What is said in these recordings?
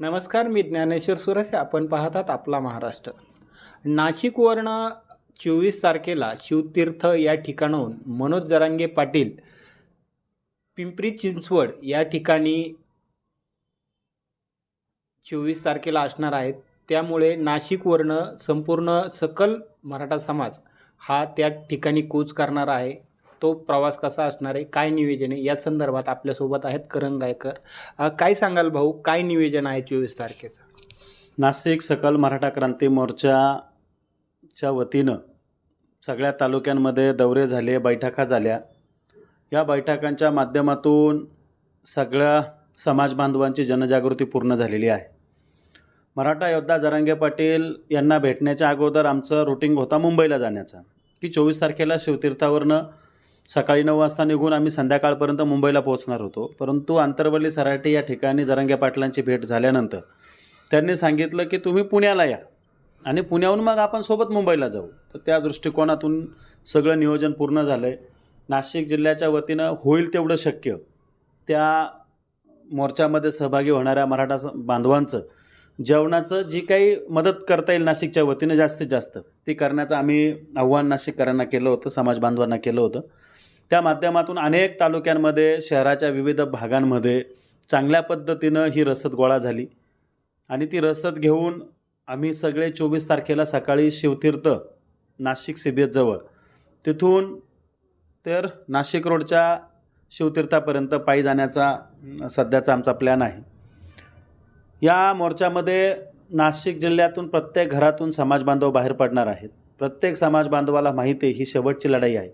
नमस्कार मी ज्ञानेश्वर सुरसे. आपण पाहतात आपला महाराष्ट्र. नाशिकवरनं चोवीस तारखेला शिवतीर्थ या ठिकाणाहून मनोज जरांगे पाटील पिंपरी चिंचवड या ठिकाणी चोवीस तारखेला असणार आहेत. त्यामुळे नाशिकवरनं संपूर्ण सकल मराठा समाज हा त्या ठिकाणी कूच करणार आहे. तो प्रवास कसा असणार आहे काय नियोजन आहे या संदर्भात आपल्यासोबत आहेत करण गायकर. काय सांगाल भाऊ काय नियोजन आहे चोवीस तारखेचं? नाशिक सकल मराठा क्रांती मोर्चाच्या वतीनं सगळ्या तालुक्यांमध्ये दौरे झाले बैठका झाल्या. या बैठकांच्या माध्यमातून सगळ्या समाज बांधवांची जनजागृती पूर्ण झालेली आहे. मराठा योद्धा जरांगे पाटील यांना भेटण्याच्या अगोदर आमचं रुटीन होता मुंबईला जाण्याचा की चोवीस तारखेला शिवतीर्थावरनं सकाळी नऊ वाजता निघून आम्ही संध्याकाळपर्यंत मुंबईला पोहोचणार होतो. परंतु आंतरवली सराटे या ठिकाणी जरंग्या पाटलांची भेट झाल्यानंतर त्यांनी सांगितलं की तुम्ही पुण्याला या आणि पुण्याहून मग आपण सोबत मुंबईला जाऊ. तर त्या दृष्टिकोनातून सगळं नियोजन पूर्ण झालं आहे नाशिक जिल्ह्याच्या वतीनं होईल तेवढं शक्य. त्या मोर्चामध्ये सहभागी होणाऱ्या मराठा बांधवांचं जेवणाचं जी काही मदत करता येईल नाशिकच्या वतीनं जास्तीत जास्त ती करण्याचं आम्ही आव्हान नाशिककरांना केलं होतं समाज बांधवांना केलं होतं. त्या माध्यमातून अनेक तालुक्यांमध्ये शहराच्या विविध भागांमध्ये चांगल्या पद्धतीनं ही रसद गोळा झाली. आणि ती रसद घेऊन आम्ही सगळे चोवीस तारखेला सकाळी शिवतीर्थ नाशिक सिबेतजवळ तिथून तर नाशिक रोडच्या शिवतीर्थापर्यंत पायी जाण्याचा सध्याचा आमचा प्लॅन आहे. या मोर्चामध्ये नाशिक जिल्ह्यातून प्रत्येक घरातून समाज बांधव बाहेर पडणार आहेत. प्रत्येक समाज बांधवाला माहिती आहे ही शेवटची लढाई आहे.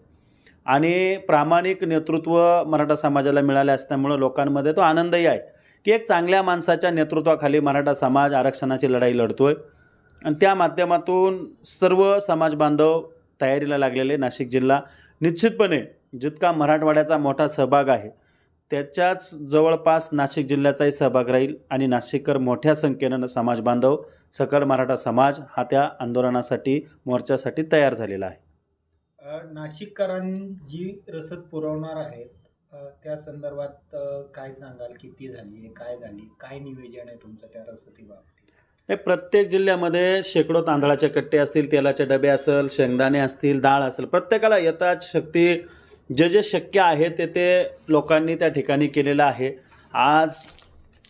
आणि प्रामाणिक नेतृत्व मराठा समाजाला मिळाले असल्यामुळं लोकांमध्ये तो आनंदही आहे की एक चांगल्या माणसाच्या नेतृत्वाखाली मराठा समाज आरक्षणाची लढाई लढतो आहे आणि त्या माध्यमातून सर्व समाज बांधव तयारीला लागलेले नाशिक जिल्हा निश्चितपणे जितका मराठवाड्याचा मोठा सहभाग आहे त्याच्याच जवळपास नाशिक जिल्ह्याचाही सहभाग राहील आणि नाशिककर मोठ्या संख्येनं समाज बांधव सकल मराठा समाज हा त्या आंदोलनासाठी मोर्चासाठी तयार झालेला आहे. अ, नाशिककरांजी रसद पुरवणार आहेत. त्या संदर्भात काय सांगाल? किती झाली आहे? काय झाली? काय नियोजन आहे तुमचं त्या रसदीबाबतीत हे प्रत्येक जिल्ह्यामध्ये शेकडो तांदळाचे कट्टे असतील तेलाचे डबे असेल शेंगदाणे असतील डाळ असेल प्रत्येकाला यथाच शक्ती जे जे शक्य आहे ते ते लोकांनी त्या ठिकाणी केलेलं आहे. आज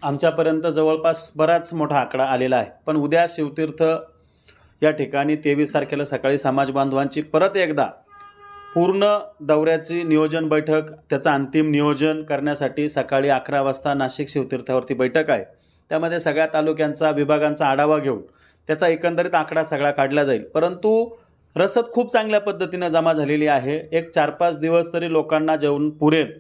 आमच्यापर्यंत जवळपास बराच मोठा आकडा आलेला आहे. पण उद्या शिवतीर्थ या ठिकाणी तेवीस तारखेला सकाळी समाज बांधवांची परत एकदा पूर्ण दौऱ्याची नियोजन बैठक त्याचं अंतिम नियोजन करण्यासाठी सकाळी अकरा वाजता नाशिक शिवतीर्थावरती बैठक आहे. त्यामध्ये सगळ्या तालुक्यांचा विभागांचा आढावा घेऊन त्याचा एकंदरीत आकडा सगळा काढला जाईल. परंतु रसद खूप चांगल्या पद्धतीनं जमा झालेली आहे. एक चार पाच दिवस तरी लोकांना जेवण पुरेल.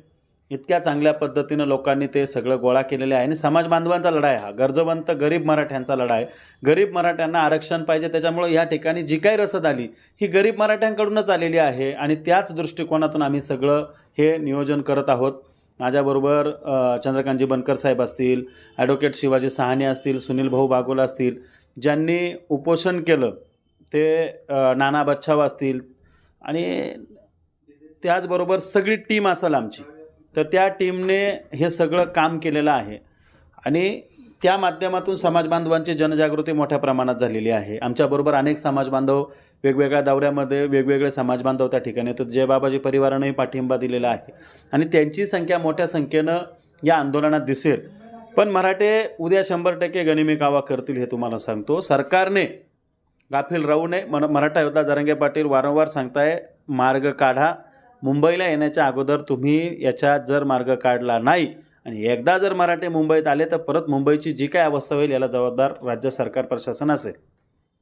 इतक्या चांगल्या पद्धतीनं लोकांनी ते सगळं गोळा केलेले आहे. आणि समाज बांधवांचा लढा आहे हा. गरजवंत गरीब मराठ्यांचा लढा आहे गरीब मराठ्यांना आरक्षण पाहिजे. त्याच्यामुळं या ठिकाणी जी काही रसद आली ही गरीब मराठ्यांकडूनच आलेली आहे. आणि त्याच दृष्टिकोनातून आम्ही सगळं हे नियोजन करत आहोत. माझ्याबरोबर चंद्रकांतजी बनकर साहेब असतील ॲडव्होकेट शिवाजी सहाने असतील सुनील भाऊ बागोल असतील ज्यांनी उपोषण केलं ते नाना बच्छाव असतील. आणि त्याचबरोबर सगळी टीम असेल आमची. तर त्या टीमने हे सगळं काम केलेलं आहे. आणि त्या माध्यमातून समाजबांधवांची जनजागृती मोठ्या प्रमाणात झालेली आहे. आमच्याबरोबर अनेक समाजबांधव वेगवेगळ्या दौऱ्यामध्ये वेगवेगळे समाजबांधव त्या ठिकाणी तर जयबाबाजी परिवारानंही पाठिंबा दिलेला आहे. आणि त्यांची संख्या मोठ्या संख्येनं या आंदोलनात दिसेल. पण मराठे उद्या शंभर टक्के गणिमी कावा करतील हे तुम्हाला सांगतो. सरकारने गाफील राहू नये मन मराठा योद्धा जरंगे पाटील वारंवार सांगताय मार्ग काढा. मुंबईला येण्याच्या अगोदर तुम्ही याच्यात जर मार्ग काढला नाही आणि एकदा जर मराठे मुंबईत आले तर परत मुंबईची जी काय अवस्था होईल याला जबाबदार राज्य सरकार प्रशासन असेल.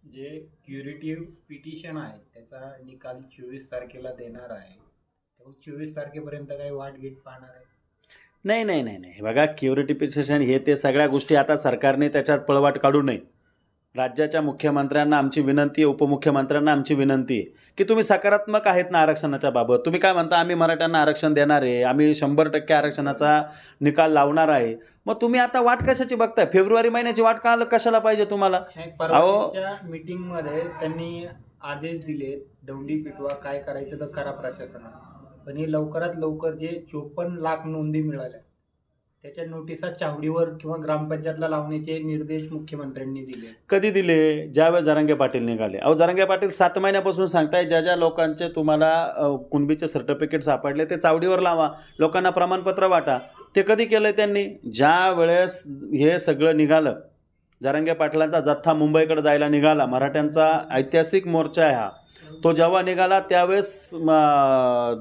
जे क्युरेटिव्ह पिटिशन आहे त्याचा निकाल चोवीस तारखेला देणार आहे. चोवीस तारखेपर्यंत काही वाट गीट पाहणार आहे? नाही नाही नाही नाही. बघा क्युरिटिफिकेशन हे ते सगळ्या गोष्टी आता सरकारने त्याच्यात पळवाट काढू नये. राज्याच्या मुख्यमंत्र्यांना आमची विनंती आहे उपमुख्यमंत्र्यांना आमची विनंती आहे की तुम्ही सकारात्मक आहेत ना आरक्षणाच्या बाबत. तुम्ही काय म्हणता आम्ही मराठ्यांना आरक्षण देणार आहे आम्ही शंभर टक्के आरक्षणाचा निकाल लावणार आहे. मग तुम्ही आता वाट कशाची बघताय? फेब्रुवारी महिन्याची वाट का कशाला पाहिजे तुम्हाला? परवाच्या मीटिंगमध्ये त्यांनी आदेश दिले दौंडी पिटवा काय करायचं तर करा प्रशासनानं पण हे लवकरात लवकर जे चोपन्न लाख नोंदी मिळाल्या त्याच्या नोटिसा चावडीवर किंवा ग्रामपंचायतला लावण्याचे निर्देश मुख्यमंत्र्यांनी दिले. कधी दिले? ज्यावेळेस जरांगे पाटील निघाले. अहो जरांगे पाटील सात महिन्यापासून सांगताय ज्या ज्या लोकांचे तुम्हाला कुणबीचे सर्टिफिकेट सापडले ते चावडीवर लावा. लोकांना प्रमाणपत्र वाटा. ते कधी केलं त्यांनी? ज्या वेळेस हे सगळं निघालं जरांगे पाटलांचा जथ्था मुंबईकडे जायला निघाला. मराठ्यांचा ऐतिहासिक मोर्चा आहे हा. तो जेव्हा निघाला त्यावेळेस म,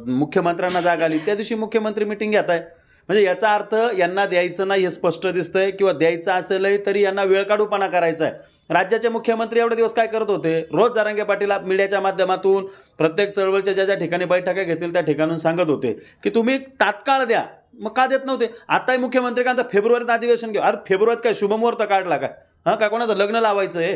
मुख्यमंत्र्यांना जाग आली. त्या दिवशी मुख्यमंत्री मिटिंग घेत आहे म्हणजे याचा अर्थ यांना द्यायचं नाही हे स्पष्ट दिसतंय किंवा द्यायचं असेलही तरी यांना वेळ काढूपणा करायचा आहे राज्याचे मुख्यमंत्री एवढे दिवस काय करत होते? रोज जारांगे पाटील मीडियाच्या माध्यमातून प्रत्येक चळवळीच्या ज्या ज्या ठिकाणी बैठका घेतील त्या ठिकाणून सांगत होते की तुम्ही तात्काळ द्या. मग का देत नव्हते? आताही मुख्यमंत्री का आता फेब्रुवारीत अधिवेशन घेऊ. अरे फेब्रुवारीत काय शुभमुहूर्त काढला काय हां काय कोणाचं लग्न लावायचं आहे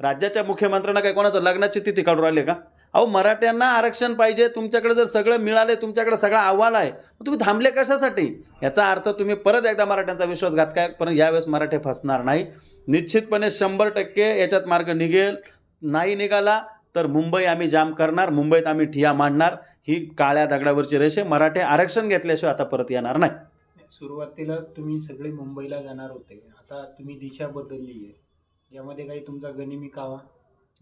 राज्याच्या मुख्यमंत्र्यांना काय कोणाचं लग्नाची तिथी काढून राहिले का? अहो मराठ्यांना आरक्षण पाहिजे तुमच्याकडे जर सगळं मिळालं तुमच्याकडे सगळा अहवाल आहे मग तुम्ही थांबले कशासाठी? याचा अर्थ तुम्ही परत एकदा मराठ्यांचा विश्वासघात काय पण यावेळेस मराठे फसणार नाही. निश्चितपणे शंभर टक्के याच्यात मार्ग निघेल. नाही निघाला तर मुंबई आम्ही जाम करणार मुंबईत आम्ही ठिया मांडणार. ही काळ्या दगडावरची रेषे मराठे आरक्षण घेतल्याशिवाय आता परत येणार नाही. सुरुवातीला तुम्ही सगळे मुंबईला जाणार होते. आता तुम्ही दिशा बदलली आहे. यामध्ये काही तुमचा गनिमी कावा?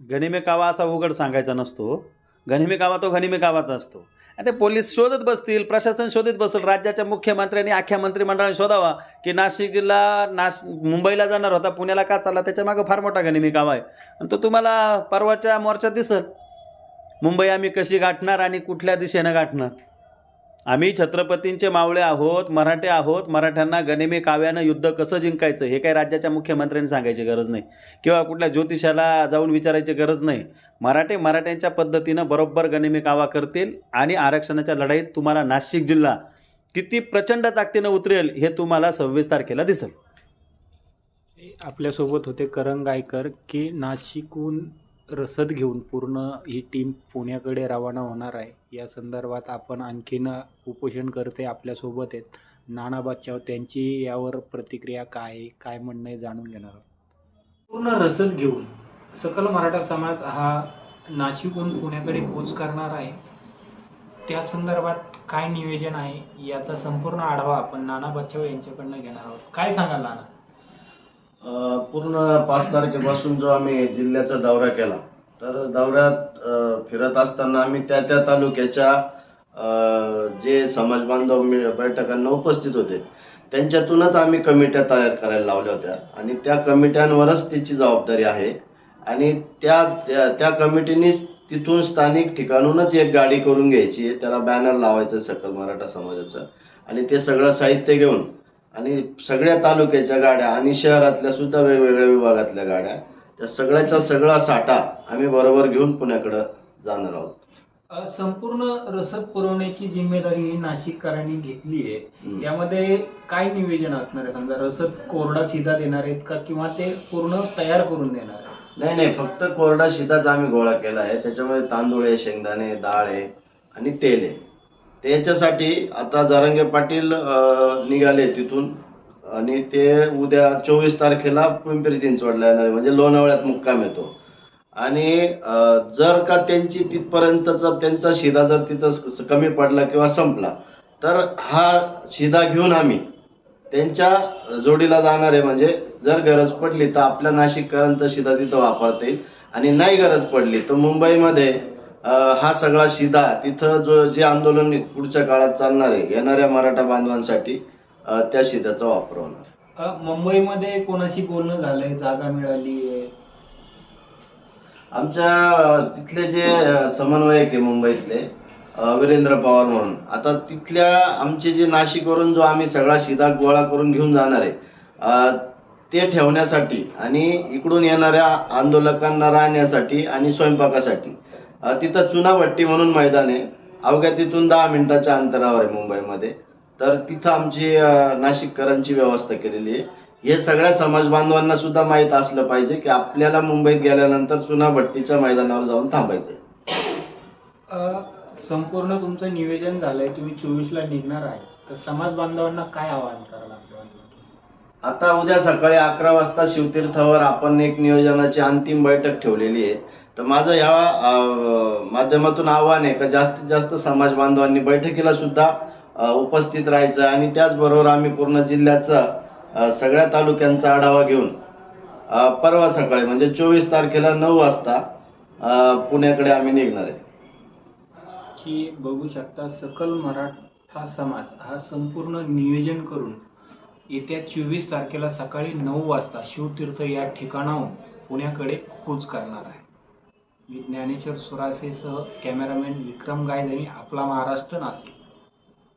गनिमे कावा असा उघड सांगायचा नसतो. गनिमे कावा तो गनिमे कावाचा असतो. आणि ते पोलीस शोधत बसतील प्रशासन शोधत बसेल राज्याच्या मुख्यमंत्र्यांनी अख्ख्या मंत्रिमंडळाने शोधावा की नाशिक जिल्हा नाश मुंबईला जाणार होता पुण्याला का चालला? त्याच्या मागं फार मोठा गनिमी कावा आहे. आणि तो तुम्हाला परवाच्या मोर्चात दिसल. मुंबई आम्ही कशी गाठणार आणि कुठल्या दिशेनं गाठणार? आम्ही छत्रपतींचे मावळे आहोत मराठे आहोत मराठ्यांना गनिमी काव्यानं युद्ध कसं जिंकायचं हे काही राज्याच्या मुख्यमंत्र्यांनी सांगायची गरज नाही. किंवा कुठल्या ज्योतिषाला जाऊन विचारायची गरज नाही. मराठे मराठ्यांच्या पद्धतीनं बरोबर गनिमी कावा करतील आणि आरक्षणाच्या लढाईत तुम्हाला नाशिक जिल्हा किती प्रचंड ताकदीनं उतरेल हे तुम्हाला सव्वीस तारखेला दिसेल. आपल्यासोबत होते करण गायकर की नाशिकहून रसद घेऊन पूर्ण ही टीम पुण्याकडे रवाना होणार आहे. या संदर्भात आपण आणखीन उपोषण करते आपल्यासोबत आहेत. नाना बादशाह त्यांची यावर प्रतिक्रिया काय? आहे काय म्हणणं आहे जाणून घेणार आहोत. पूर्ण रसद घेऊन सकल मराठा समाज हा नाशिकहून पुण्याकडे पोच करणार आहे. त्या संदर्भात काय नियोजन आहे याचा संपूर्ण आढावा आपण नाना बादशाह यांच्याकडनं घेणार आहोत. काय सांगाल नाना? पूर्ण पाच तारखेपासून जो आम्ही जिल्ह्याचा दौरा केला तर दौऱ्यात फिरत असताना आम्ही त्या त्या तालुक्याच्या जे समाज बांधव बैठकांना उपस्थित होते त्यांच्यातूनच आम्ही कमिट्या तयार करायला लावल्या होत्या. आणि त्या कमिट्यांवरच तिची जबाबदारी आहे. आणि त्या त्या- त्या कमिटीनीच तिथून स्थानिक ठिकाणूनच एक गाडी करून घ्यायची आहे त्याला बॅनर लावायचं सकल मराठा समाजाचं. आणि ते सगळं साहित्य घेऊन आणि सगळ्या तालुक्याच्या गाड्या आणि शहरातल्या सुद्धा वेगवेगळ्या विभागातल्या गाड्या त्या सगळ्याचा सगळा साठा आम्ही बरोबर घेऊन पुण्याकडं जाणार आहोत. अ, संपूर्ण रसद पुरवण्याची जिम्मेदारी ही नाशिककरांनी घेतली आहे. यामध्ये काय नियोजन असणार आहे? समजा रसद कोरडा सीधा देणार आहेत का किंवा ते पूर्ण तयार करून देणार आहेत? नाही नाही फक्त कोरडा शिताच आम्ही गोळा केला आहे. त्याच्यामध्ये तांदूळ आहे शेंगदाणे डाळ आहे आणि तेल आहे. त्याच्यासाठी आता जारंगे पाटील निघाले तिथून. आणि ते उद्या चोवीस तारखेला पिंपरी चिंचवडला येणार आहे. म्हणजे लोणावळ्यात मुक्काम येतो. आणि जर का त्यांची तिथपर्यंतचा त्यांचा शिदा जर तिथं कमी पडला किंवा संपला तर हा शिधा घेऊन आम्ही त्यांच्या जोडीला जाणार आहे. म्हणजे जर गरज पडली तर आपल्या नाशिककरांचा शिधा तिथं वापरता येईल. आणि नाही गरज पडली तर मुंबईमध्ये हा सगळा शिदा तिथं जो जे आंदोलन पुढच्या काळात चालणार आहे येणाऱ्या मराठा बांधवांसाठी त्या शिद्याचा वापर होणार. मुंबईमध्ये कोणाशी बोलणं झालंय? जागा मिळाली आहे आमच्या तिथले जे समन्वयक आहे मुंबईतले वीरेंद्र पवार म्हणून आता तिथल्या आमचे जे नाशिकवरून जो आम्ही सगळा शिदा गोळा करून घेऊन जाणार आहे ते ठेवण्यासाठी आणि इकडून येणाऱ्या आंदोलकांना राहण्यासाठी आणि स्वयंपाकासाठी तिथं चुनाभट्टी म्हणून मैदान आहे. अवघ्या तिथून दहा मिनिटाच्या अंतरावर आहे मुंबईमध्ये. तर तिथं आमची नाशिककरांची व्यवस्था केलेली आहे. हे सगळ्या समाज बांधवांना सुद्धा माहीत असलं पाहिजे की आपल्याला मुंबईत गेल्यानंतर चुनाभट्टीच्या मैदानावर जाऊन थांबायचं संपूर्ण तुमचं नियोजन झालंय तुम्ही चोवीसला निघणार आहे. तर समाज बांधवांना काय आवाहन माध्यमातून? आता उद्या सकाळी अकरा वाजता शिवतीर्थावर आपण एक नियोजनाची अंतिम बैठक ठेवलेली आहे. तर माझं या माध्यमातून आव्हान आहे का जास्तीत जास्त समाज बांधवांनी बैठकीला सुद्धा उपस्थित राहायचं आणि त्याचबरोबर आम्ही पूर्ण जिल्ह्याचा सगळ्या तालुक्यांचा आढावा घेऊन परवा सकाळी म्हणजे चोवीस तारखेला नऊ वाजता पुण्याकडे आम्ही निघणार आहे. की बघू शकता सकल मराठा समाज हा संपूर्ण नियोजन करून येत्या चोवीस तारखेला सकाळी नऊ वाजता शिवतीर्थ या ठिकाणाहून पुण्याकडे कूच करणार आहे. मी ज्ञानेश्वर सुरासेसह कॅमेरामॅन विक्रम गायधनी आपला महाराष्ट्र नाशिक.